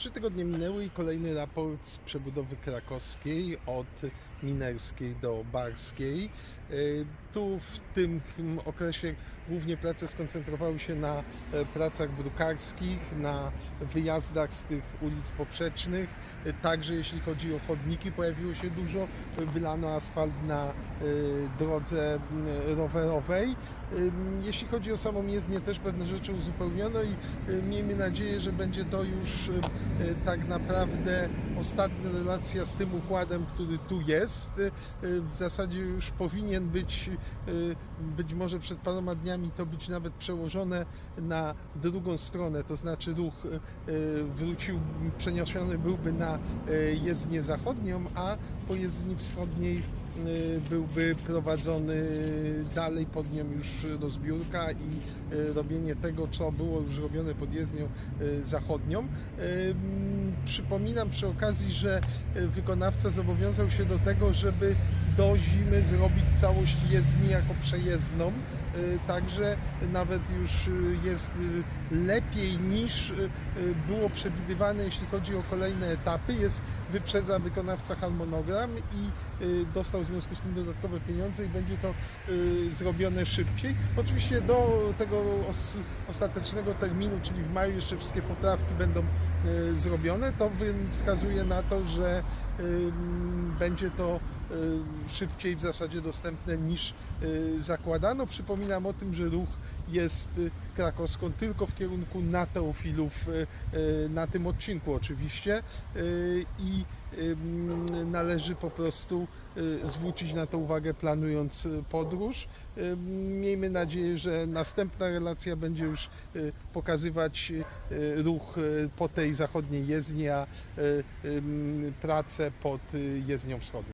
Trzy tygodnie minęły i kolejny raport z przebudowy krakowskiej od Minerskiej do Barskiej. Y, Tu w tym okresie głównie prace skoncentrowały się na e, pracach brukarskich, na wyjazdach z tych ulic poprzecznych. Y, Także jeśli chodzi o chodniki pojawiło się dużo, wylano asfalt na drodze rowerowej. Jeśli chodzi o samą jezdnię też pewne rzeczy uzupełniono i miejmy nadzieję, że będzie to już tak naprawdę ostatnia relacja z tym układem, który tu jest. Y, y, W zasadzie już powinien być, y, być może przed paroma dniami to być nawet przełożone na drugą stronę, to znaczy ruch wrócił, przeniesiony byłby na jezdnię zachodnią, a po jezdni wschodniej byłby prowadzony dalej pod nią już rozbiórka i robienie tego, co było już robione pod jezdnią zachodnią. Przypominam przy okazji, że y, wykonawca zobowiązał się do tego, żeby do zimy zrobić całość jezdni jako przejezdną. Y, Także nawet już y, jest y, lepiej niż było przewidywane, jeśli chodzi o kolejne etapy. Jest, wyprzedza wykonawca harmonogram i dostał w związku z tym dodatkowe pieniądze i będzie to zrobione szybciej. Oczywiście do tego os- ostatecznego terminu, czyli w maju jeszcze wszystkie poprawki będą zrobione. To wskazuje na to, że będzie to szybciej w zasadzie dostępne niż y, zakładano. Przypominam o tym, że ruch jest y, krakowską tylko w kierunku na Teofilów, y, y, na tym odcinku oczywiście y, i należy po prostu y, zwrócić na to uwagę planując y, podróż. Miejmy nadzieję, że następna relacja będzie już y, pokazywać y, ruch y, po tej zachodniej jezdni, a y, pracę pod y, jezdnią wschodnią.